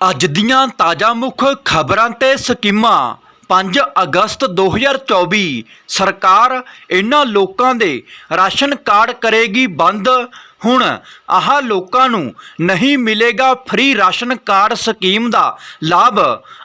ਅੱਜ ਦੀਆਂ ਤਾਜ਼ਾ ਮੁੱਖ ਖਬਰਾਂ ਤੇ ਸਕੀਮਾਂ। 5 ਅਗਸਤ 2024 ਸਰਕਾਰ ਇਹਨਾਂ ਲੋਕਾਂ ਦੇ ਰਾਸ਼ਨ ਕਾਰਡ ਕਰੇਗੀ ਬੰਦ। ਹੁਣ ਆਹ ਲੋਕਾਂ ਨੂੰ ਨਹੀਂ ਮਿਲੇਗਾ ਫ੍ਰੀ ਰਾਸ਼ਨ ਕਾਰਡ ਸਕੀਮ ਦਾ ਲਾਭ।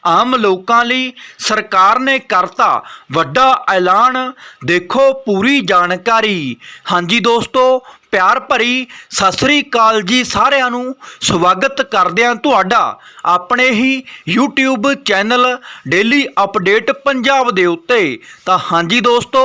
ਆਮ ਲੋਕਾਂ ਲਈ ਸਰਕਾਰ ਨੇ ਕਰਤਾ ਵੱਡਾ ਐਲਾਨ। ਦੇਖੋ ਪੂਰੀ ਜਾਣਕਾਰੀ। ਹਾਂਜੀ ਦੋਸਤੋ ਪਿਆਰ ਭਰੀ ਸਤਿ ਸ੍ਰੀ ਅਕਾਲ ਜੀ ਸਾਰਿਆਂ ਨੂੰ ਸਵਾਗਤ ਕਰਦੇ ਹਾਂ ਤੁਹਾਡਾ ਆਪਣੇ ਹੀ YouTube channel daily update Punjab ਦੇ ਉੱਤੇ। ਤਾਂ ਹਾਂਜੀ ਦੋਸਤੋ,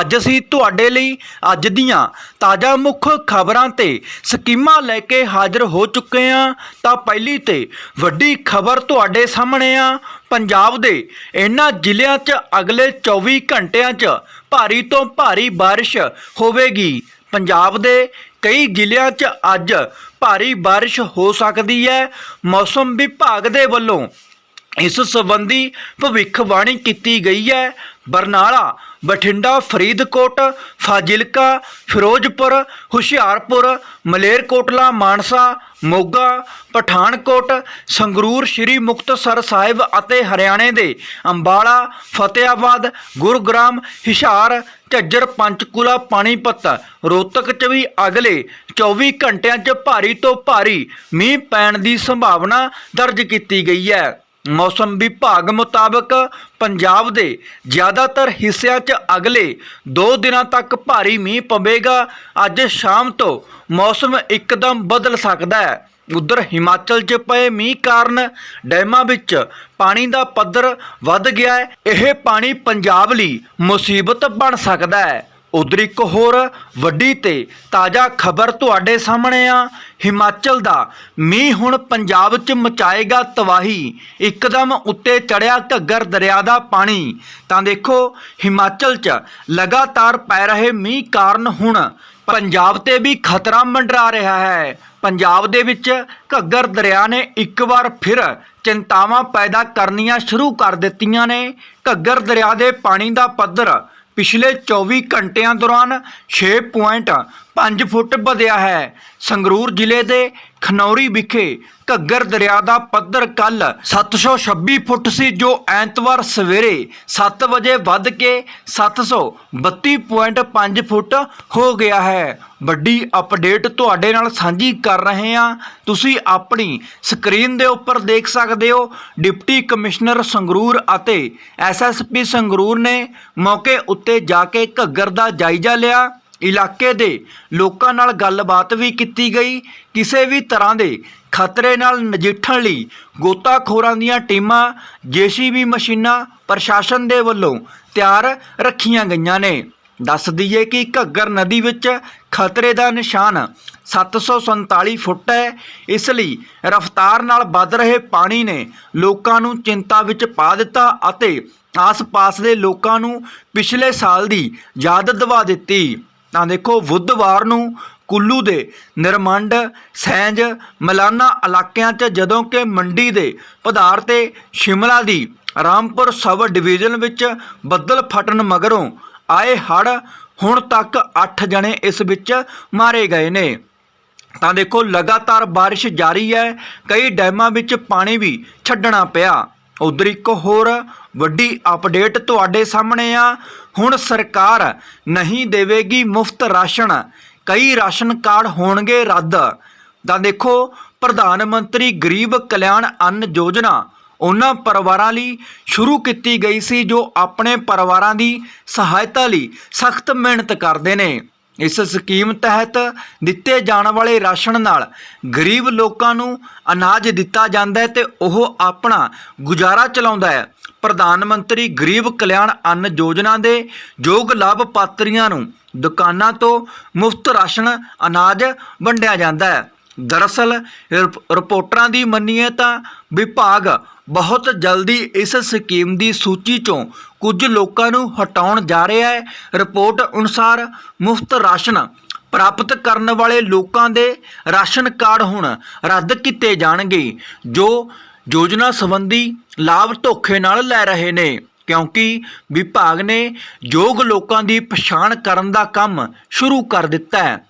ਅੱਜ ਅਸੀਂ ਤੁਹਾਡੇ ਲਈ ਅੱਜ ਦੀਆਂ ਤਾਜ਼ਾ ਮੁੱਖ ਖਬਰਾਂ ਤੇ ਸਕੀਮਾਂ ਲੈ ਕੇ ਹਾਜ਼ਰ ਹੋ ਚੁੱਕੇ ਹਾਂ। ਤਾਂ ਪਹਿਲੀ ਤੇ ਵੱਡੀ ਖਬਰ ਤੁਹਾਡੇ ਸਾਹਮਣੇ ਆ। ਪੰਜਾਬ ਦੇ ਇਹਨਾਂ ਜ਼ਿਲ੍ਹਿਆਂ 'ਚ ਅਗਲੇ 24 ਘੰਟਿਆਂ 'ਚ ਭਾਰੀ ਤੋਂ ਭਾਰੀ ਬਾਰਿਸ਼ ਹੋਵੇਗੀ। ਪੰਜਾਬ ਦੇ ਕਈ ਜ਼ਿਲ੍ਹਿਆਂ 'ਚ ਅੱਜ ਭਾਰੀ ਬਾਰਿਸ਼ ਹੋ ਸਕਦੀ ਹੈ। ਮੌਸਮ ਵਿਭਾਗ ਦੇ ਵੱਲੋਂ ਇਸ ਸੰਬੰਧੀ ਭਵਿੱਖਬਾਣੀ ਕੀਤੀ ਗਈ ਹੈ। ਬਰਨਾਲਾ, ਬਠਿੰਡਾ, ਫਰੀਦਕੋਟ, ਫਾਜ਼ਿਲਕਾ, ਫਿਰੋਜ਼ਪੁਰ, ਹੁਸ਼ਿਆਰਪੁਰ, ਮਲੇਰਕੋਟਲਾ, ਮਾਨਸਾ, ਮੋਗਾ, ਪਠਾਨਕੋਟ, ਸੰਗਰੂਰ, ਸ਼੍ਰੀ ਮੁਕਤਸਰ ਸਾਹਿਬ ਅਤੇ ਹਰਿਆਣੇ ਦੇ ਅੰਬਾਲਾ ਫਤਿਆਬਾਦ ਗੁਰਗ੍ਰਾਮ, ਹਿਸ਼ਾਰ, ਝੱਜਰ, ਪੰਚਕੂਲਾ, ਪਾਣੀਪਤ। ਰੋਹਤਕ ਚ ਵੀ ਅਗਲੇ 24 ਘੰਟਿਆਂ 'ਚ ਭਾਰੀ ਤੋਂ ਭਾਰੀ ਮੀਂਹ ਪੈਣ ਦੀ ਸੰਭਾਵਨਾ ਦਰਜ ਕੀਤੀ ਗਈ ਹੈ। ਮੌਸਮ ਵਿਭਾਗ ਮੁਤਾਬਕ ਪੰਜਾਬ ਦੇ ਜ਼ਿਆਦਾਤਰ ਹਿੱਸਿਆਂ 'ਚ ਅਗਲੇ 2 ਦਿਨਾਂ ਤੱਕ ਭਾਰੀ ਮੀਂਹ ਪਵੇਗਾ। ਅੱਜ ਸ਼ਾਮ ਤੋਂ ਮੌਸਮ ਇੱਕਦਮ ਬਦਲ ਸਕਦਾ ਹੈ। ਉਧਰ ਹਿਮਾਚਲ 'ਚ ਪਏ ਮੀਂਹ ਕਾਰਨ ਡੈਮਾਂ ਵਿੱਚ ਪਾਣੀ ਦਾ ਪੱਧਰ ਵੱਧ ਗਿਆ ਹੈ। ਇਹ ਪਾਣੀ ਪੰਜਾਬ ਲਈ ਮੁਸੀਬਤ ਬਣ ਸਕਦਾ ਹੈ। ਉਧਰ ਇੱਕ ਹੋਰ ਵੱਡੀ ਤੇ ਤਾਜ਼ਾ ਖਬਰ ਤੁਹਾਡੇ ਸਾਹਮਣੇ ਆ। ਹਿਮਾਚਲ ਦਾ ਮੀਂਹ ਹੁਣ ਪੰਜਾਬ 'ਚ ਮਚਾਏਗਾ ਤਬਾਹੀ। ਇੱਕਦਮ ਉੱਤੇ ਚੜਿਆ ਘੱਗਰ ਦਰਿਆ ਦਾ ਪਾਣੀ। ਤਾਂ ਦੇਖੋ, ਹਿਮਾਚਲ 'ਚ ਲਗਾਤਾਰ ਪੈ ਰਹੇ ਮੀਂਹ ਕਾਰਨ ਹੁਣ ਪੰਜਾਬ ਤੇ ਵੀ ਖਤਰਾ ਮੰਡਰਾ ਰਿਹਾ ਹੈ। ਪੰਜਾਬ ਦੇ ਵਿੱਚ ਘੱਗਰ ਦਰਿਆ ਨੇ ਇੱਕ ਵਾਰ ਫਿਰ ਚਿੰਤਾਵਾਂ ਪੈਦਾ ਕਰਨੀਆਂ ਸ਼ੁਰੂ ਕਰ ਦਿੱਤੀਆਂ ਨੇ। ਘੱਗਰ ਦਰਿਆ ਦੇ ਪਾਣੀ ਦਾ ਪੱਧਰ ਪਿਛਲੇ 24 ਘੰਟਿਆਂ ਦੌਰਾਨ 6.5 ਫੁੱਟ ਵਧਿਆ ਹੈ। ਸੰਗਰੂਰ ਜ਼ਿਲ੍ਹੇ ਦੇ ਖਨੌਰੀ ਵਿਖੇ ਘੱਗਰ ਦਰਿਆ ਦਾ ਪੱਧਰ ਕੱਲ 726 ਫੁੱਟ ਸੀ, ਜੋ ਐਤਵਾਰ ਸਵੇਰੇ 7 ਵਜੇ ਵੱਧ ਕੇ 732.5 ਫੁੱਟ ਹੋ ਗਿਆ ਹੈ। ਵੱਡੀ ਅਪਡੇਟ ਤੁਹਾਡੇ ਨਾਲ ਸਾਂਝੀ ਕਰ ਰਹੇ ਹਾਂ। ਤੁਸੀਂ ਆਪਣੀ ਸਕਰੀਨ ਦੇ ਉੱਪਰ ਦੇਖ ਸਕਦੇ ਹੋ। ਡਿਪਟੀ ਕਮਿਸ਼ਨਰ ਸੰਗਰੂਰ ਅਤੇ ਐਸਐਸਪੀ ਸੰਗਰੂਰ ਨੇ ਮੌਕੇ ਉੱਤੇ ਜਾ ਕੇ ਘੱਗਰ ਦਾ ਜਾਇਜ਼ਾ ਲਿਆ। ਇਲਾਕੇ ਦੇ ਲੋਕਾਂ ਨਾਲ ਗੱਲਬਾਤ ਵੀ ਕੀਤੀ ਗਈ। ਕਿਸੇ ਵੀ ਤਰ੍ਹਾਂ ਦੇ ਖਤਰੇ ਨਾਲ ਨਜਿੱਠਣ ਲਈ ਗੋਤਾਖੋਰਾਂ ਦੀਆਂ ਟੀਮਾਂ, ਜੀਸੀਬੀ ਮਸ਼ੀਨਾਂ ਪ੍ਰਸ਼ਾਸਨ ਦੇ ਵੱਲੋਂ ਤਿਆਰ ਰੱਖੀਆਂ ਗਈਆਂ ਨੇ। ਦੱਸ ਦਈਏ ਕਿ ਘੱਗਰ ਨਦੀ ਵਿੱਚ ਖਤਰੇ ਦਾ ਨਿਸ਼ਾਨ 747 ਫੁੱਟ ਹੈ। ਇਸ ਲਈ ਰਫ਼ਤਾਰ ਨਾਲ ਵੱਧ ਰਹੇ ਪਾਣੀ ਨੇ ਲੋਕਾਂ ਨੂੰ ਚਿੰਤਾ ਵਿੱਚ ਪਾ ਦਿੱਤਾ ਅਤੇ ਆਸ-ਪਾਸ ਦੇ ਲੋਕਾਂ ਨੂੰ ਪਿਛਲੇ ਸਾਲ ਦੀ ਯਾਦ ਦਿਵਾ ਦਿੱਤੀ। ਤਾਂ ਦੇਖੋ ਬੁੱਧਵਾਰ ਨੂੰ ਕੁੱਲੂ ਦੇ ਨਿਰਮੰਡ, ਸੈਂਜ, ਮਲਾਨਾ ਇਲਾਕਿਆਂ 'ਚ ਜਦੋਂ ਕਿ ਮੰਡੀ ਦੇ ਪਧਾਰ ਤੇ ਸ਼ਿਮਲਾ ਦੀ ਰਾਮਪੁਰ ਸਬ ਡਿਵੀਜ਼ਨ ਵਿੱਚ ਬੱਦਲ ਫਟਣ ਮਗਰੋਂ ਆਏ ਹੜ੍ਹ, ਹੁਣ ਤੱਕ 8 ਜਣੇ ਇਸ ਵਿੱਚ ਮਾਰੇ ਗਏ ਨੇ। ਤਾਂ ਦੇਖੋ ਲਗਾਤਾਰ ਬਾਰਿਸ਼ ਜਾਰੀ ਹੈ, ਕਈ ਡੈਮਾਂ ਵਿੱਚ ਪਾਣੀ ਵੀ ਛੱਡਣਾ ਪਿਆ। ਉਧਰ ਇੱਕ ਹੋਰ ਵੱਡੀ ਅਪਡੇਟ ਤੁਹਾਡੇ ਸਾਹਮਣੇ ਆ। ਹੁਣ ਸਰਕਾਰ ਨਹੀਂ ਦੇਵੇਗੀ ਮੁਫਤ ਰਾਸ਼ਨ। ਕਈ ਰਾਸ਼ਨ ਕਾਰਡ ਹੋਣਗੇ ਰੱਦ। ਤਾਂ ਦੇਖੋ, ਪ੍ਰਧਾਨ ਮੰਤਰੀ ਗਰੀਬ ਕਲਿਆਣ ਅੰਨ ਯੋਜਨਾ, ਉਹਨਾਂ ਪਰਿਵਾਰਾਂ ਲਈ ਸ਼ੁਰੂ ਕੀਤੀ ਗਈ ਸੀ ਜੋ ਆਪਣੇ ਪਰਿਵਾਰਾਂ ਦੀ ਸਹਾਇਤਾ ਲਈ ਸਖਤ ਮਿਹਨਤ ਕਰਦੇ ਨੇ। ਇਸ ਸਕੀਮ ਤਹਿਤ ਦਿੱਤੇ ਜਾਣ ਵਾਲੇ ਰਾਸ਼ਨ ਨਾਲ ਗਰੀਬ ਲੋਕਾਂ ਨੂੰ ਅਨਾਜ ਦਿੱਤਾ ਜਾਂਦਾ ਹੈ ਤੇ ਉਹ ਆਪਣਾ ਗੁਜ਼ਾਰਾ ਚਲਾਉਂਦਾ ਹੈ। ਪ੍ਰਧਾਨ ਮੰਤਰੀ ਗਰੀਬ ਕਲਿਆਣ ਅੰਨ ਯੋਜਨਾ ਦੇ ਯੋਗ ਲਾਭਪਾਤਰੀਆਂ ਨੂੰ ਦੁਕਾਨਾਂ ਤੋਂ ਮੁਫਤ ਰਾਸ਼ਨ ਅਨਾਜ ਵੰਡਿਆ ਜਾਂਦਾ ਹੈ। ਦਰਅਸਲ ਰਿਪ- ਰਿਪੋਰਟਰਾਂ ਦੀ ਮੰਨੀਏ ਤਾਂ ਵਿਭਾਗ ਬਹੁਤ ਜਲਦੀ ਇਸ ਸਕੀਮ ਦੀ ਸੂਚੀ ਚੋਂ ਕੁਝ ਲੋਕਾਂ ਨੂੰ ਹਟਾਉਣ ਜਾ ਰਿਹਾ ਹੈ। ਰਿਪੋਰਟ ਅਨੁਸਾਰ ਮੁਫਤ ਰਾਸ਼ਨ ਪ੍ਰਾਪਤ ਕਰਨ ਵਾਲੇ ਲੋਕਾਂ ਦੇ ਰਾਸ਼ਨ ਕਾਰਡ ਹੁਣ ਰੱਦ ਕੀਤੇ ਜਾਣਗੇ, ਜੋ ਯੋਜਨਾ ਸੰਬੰਧੀ ਲਾਭ ਧੋਖੇ ਨਾਲ ਲੈ ਰਹੇ ਨੇ, ਕਿਉਂਕਿ ਵਿਭਾਗ ਨੇ ਯੋਗ ਲੋਕਾਂ ਦੀ ਪਛਾਣ ਕਰਨ ਦਾ ਕੰਮ ਸ਼ੁਰੂ ਕਰ ਦਿੱਤਾ ਹੈ।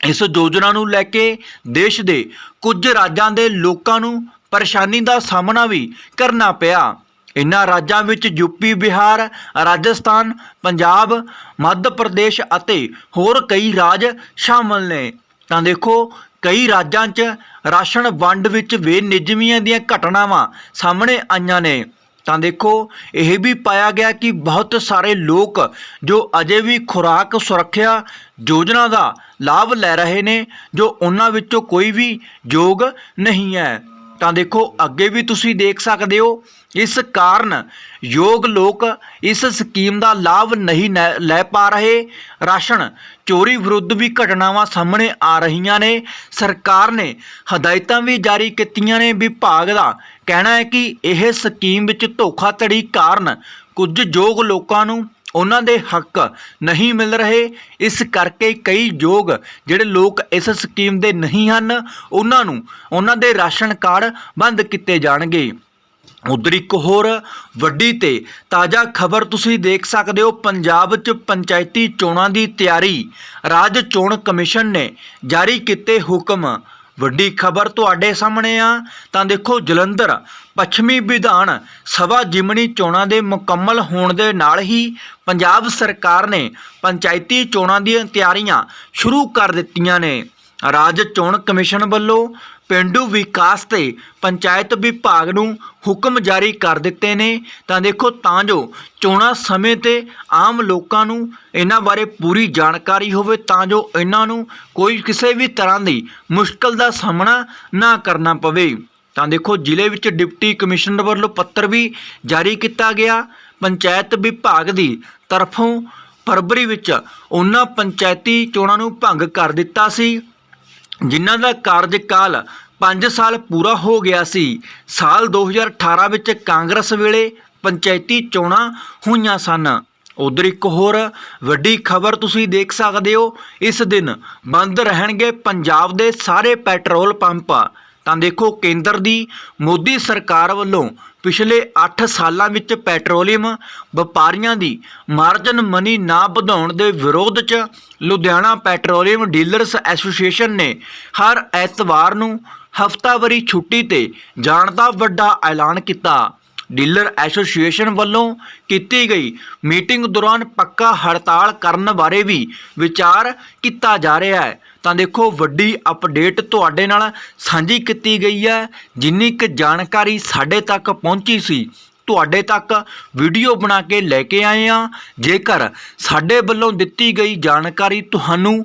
ਇਸ ਯੋਜਨਾ ਨੂੰ ਲੈ ਕੇ ਦੇਸ਼ ਦੇ ਕੁਝ ਰਾਜਾਂ ਦੇ ਲੋਕਾਂ ਨੂੰ ਪਰੇਸ਼ਾਨੀ ਦਾ ਸਾਹਮਣਾ ਵੀ ਕਰਨਾ ਪਿਆ। ਇਨ੍ਹਾਂ ਰਾਜਾਂ ਵਿੱਚ ਯੂਪੀ ਬਿਹਾਰ, ਰਾਜਸਥਾਨ, ਪੰਜਾਬ, ਮੱਧ ਪ੍ਰਦੇਸ਼ ਅਤੇ ਹੋਰ ਕਈ ਰਾਜ ਸ਼ਾਮਲ ਨੇ। ਤਾਂ ਦੇਖੋ, ਕਈ ਰਾਜਾਂ 'ਚ ਰਾਸ਼ਨ ਵੰਡ ਵਿੱਚ ਬੇਨਿਯਮੀਆਂ ਦੀਆਂ ਘਟਨਾਵਾਂ ਸਾਹਮਣੇ ਆਈਆਂ ਨੇ। ਤਾਂ ਦੇਖੋ, ਇਹ ਵੀ ਪਾਇਆ ਗਿਆ ਕਿ ਬਹੁਤ ਸਾਰੇ ਲੋਕ ਜੋ ਅਜੇ ਵੀ ਖੁਰਾਕ ਸੁਰੱਖਿਆ ਯੋਜਨਾ ਦਾ ਲਾਭ ਲੈ ਰਹੇ ਨੇ, ਜੋ ਉਹਨਾਂ ਵਿੱਚੋਂ ਕੋਈ ਵੀ ਯੋਗ ਨਹੀਂ ਹੈ। ਤਾਂ ਦੇਖੋ, ਅੱਗੇ ਵੀ ਤੁਸੀਂ ਦੇਖ ਸਕਦੇ ਹੋ, ਇਸ ਕਾਰਨ ਯੋਗ ਲੋਕ ਇਸ ਸਕੀਮ ਦਾ ਲਾਭ ਨਹੀਂ ਨੈ- ਲੈ ਪਾ ਰਹੇ। ਰਾਸ਼ਨ ਚੋਰੀ ਵਿਰੁੱਧ ਵੀ ਘਟਨਾਵਾਂ ਸਾਹਮਣੇ ਆ ਰਹੀਆਂ ਨੇ। ਸਰਕਾਰ ਨੇ ਹਦਾਇਤਾਂ ਵੀ ਜਾਰੀ ਕੀਤੀਆਂ ਨੇ। ਵਿਭਾਗ ਦਾ ਕਹਿਣਾ ਹੈ ਕਿ ਇਹ ਸਕੀਮ ਵਿੱਚ ਧੋਖਾਧੜੀ ਕਾਰਨ ਕੁਝ ਯੋਗ ਲੋਕਾਂ ਨੂੰ ਉਹਨਾਂ ਦੇ ਹੱਕ ਨਹੀਂ ਮਿਲ ਰਹੇ। ਇਸ ਕਰਕੇ ਕਈ ਯੋਗ ਜਿਹੜੇ ਲੋਕ ਇਸ ਸਕੀਮ ਦੇ ਨਹੀਂ ਹਨ, ਉਹਨਾਂ ਨੂੰ ਉਹਨਾਂ ਦੇ ਰਾਸ਼ਨ ਕਾਰਡ ਬੰਦ ਕੀਤੇ ਜਾਣਗੇ। ਉਧਰ ਇੱਕ ਹੋਰ ਵੱਡੀ ਤੇ ਤਾਜ਼ਾ ਖਬਰ ਤੁਸੀਂ ਦੇਖ ਸਕਦੇ ਹੋ। ਪੰਜਾਬ 'ਚ ਪੰਚਾਇਤੀ ਚੋਣਾਂ ਦੀ ਤਿਆਰੀ। ਰਾਜ ਚੋਣ ਕਮਿਸ਼ਨ ਨੇ ਜਾਰੀ ਕੀਤੇ ਹੁਕਮ। ਵੱਡੀ ਖਬਰ ਤੁਹਾਡੇ ਸਾਹਮਣੇ ਆ। ਤਾਂ ਦੇਖੋ ਜਲੰਧਰ, ਪੱਛਮੀ ਵਿਧਾਨ ਸਭਾ ਜਿਮਣੀ ਚੋਣਾਂ ਦੇ ਮੁਕੰਮਲ ਹੋਣ ਦੇ ਨਾਲ ਹੀ ਪੰਜਾਬ ਸਰਕਾਰ ਨੇ ਪੰਚਾਇਤੀ ਚੋਣਾਂ ਦੀਆਂ ਤਿਆਰੀਆਂ ਸ਼ੁਰੂ ਕਰ ਦਿੱਤੀਆਂ ਨੇ। ਰਾਜ ਚੋਣ ਕਮਿਸ਼ਨ ਵੱਲੋਂ ਪਿੰਡੂ ਵਿਕਾਸ ਤੇ ਪੰਚਾਇਤ ਵਿਭਾਗ ਨੂੰ ਹੁਕਮ ਜਾਰੀ ਕਰ ਦਿੱਤੇ ਨੇ। ਤਾਂ ਦੇਖੋ, ਤਾਂ ਜੋ ਚੋਣਾਂ ਸਮੇਂ ਤੇ ਆਮ ਲੋਕਾਂ ਨੂੰ ਇਹਨਾਂ ਬਾਰੇ ਪੂਰੀ ਜਾਣਕਾਰੀ ਹੋਵੇ, ਤਾਂ ਜੋ ਇਹਨਾਂ ਨੂੰ ਕੋਈ ਕਿਸੇ ਵੀ ਤਰ੍ਹਾਂ ਦੀ ਮੁਸ਼ਕਲ ਦਾ ਸਾਹਮਣਾ ਨਾ ਕਰਨਾ ਪਵੇ। ਤਾਂ ਦੇਖੋ, ਜ਼ਿਲ੍ਹੇ ਵਿੱਚ ਡਿਪਟੀ ਕਮਿਸ਼ਨਰ ਵੱਲੋਂ ਪੱਤਰ ਵੀ ਜਾਰੀ ਕੀਤਾ ਗਿਆ। ਪੰਚਾਇਤ ਵਿਭਾਗ ਦੀ ਤਰਫੋਂ ਫਰਵਰੀ ਵਿੱਚ ਉਹਨਾਂ ਪੰਚਾਇਤੀ ਚੋਣਾਂ ਨੂੰ ਭੰਗ ਕਰ ਦਿੱਤਾ ਸੀ। ਜਿਨ੍ਹਾਂ ਦਾ ਕਾਰਜਕਾਲ 5 ਸਾਲ ਪੂਰਾ ਹੋ ਗਿਆ ਸੀ। ਸਾਲ 2018 ਵਿੱਚ ਕਾਂਗਰਸ ਵੇਲੇ ਪੰਚਾਇਤੀ ਚੋਣਾਂ ਹੋਈਆਂ ਸਨ। ਉਧਰ ਇੱਕ ਹੋਰ ਵੱਡੀ ਖਬਰ ਤੁਸੀਂ ਦੇਖ ਸਕਦੇ ਹੋ। ਇਸ ਦਿਨ ਬੰਦ ਰਹਿਣਗੇ ਪੰਜਾਬ ਦੇ ਸਾਰੇ ਪੈਟਰੋਲ ਪੰਪ। ਤਾਂ ਦੇਖੋ ਕੇਂਦਰ ਦੀ ਮੋਦੀ ਸਰਕਾਰ ਵੱਲੋਂ ਪਿਛਲੇ 8 ਸਾਲਾਂ ਵਿੱਚ ਪੈਟਰੋਲੀਅਮ ਵਪਾਰੀਆਂ ਦੀ ਮਾਰਜਨ ਮਨੀ ਨਾ ਵਧਾਉਣ ਦੇ ਵਿਰੋਧ 'ਚ ਲੁਧਿਆਣਾ ਪੈਟਰੋਲੀਅਮ ਡੀਲਰਸ ਐਸੋਸੀਏਸ਼ਨ ਨੇ ਹਰ ਐਤਵਾਰ ਨੂੰ ਹਫ਼ਤਾਵਾਰੀ ਛੁੱਟੀ ਤੇ ਜਾਣ ਦਾ ਵੱਡਾ ਐਲਾਨ ਕੀਤਾ। ਡੀਲਰ ਐਸੋਸੀਏਸ਼ਨ ਵੱਲੋਂ ਕੀਤੀ ਗਈ ਮੀਟਿੰਗ ਦੌਰਾਨ ਪੱਕਾ ਹੜਤਾਲ ਕਰਨ ਬਾਰੇ ਵੀ ਵਿਚਾਰ ਕੀਤਾ ਜਾ ਰਿਹਾ ਹੈ। ਤਾਂ ਦੇਖੋ, ਵੱਡੀ ਅਪਡੇਟ ਤੁਹਾਡੇ ਨਾਲ ਸਾਂਝੀ ਕੀਤੀ ਗਈ ਹੈ। ਜਿੰਨੀ ਕੁ ਜਾਣਕਾਰੀ ਸਾਡੇ ਤੱਕ ਪਹੁੰਚੀ ਸੀ, ਤੁਹਾਡੇ ਤੱਕ ਵੀਡੀਓ ਬਣਾ ਕੇ ਲੈ ਕੇ ਆਏ ਆ ਜੇਕਰ ਸਾਡੇ ਵੱਲੋਂ ਦਿੱਤੀ ਗਈ ਜਾਣਕਾਰੀ ਤੁਹਾਨੂੰ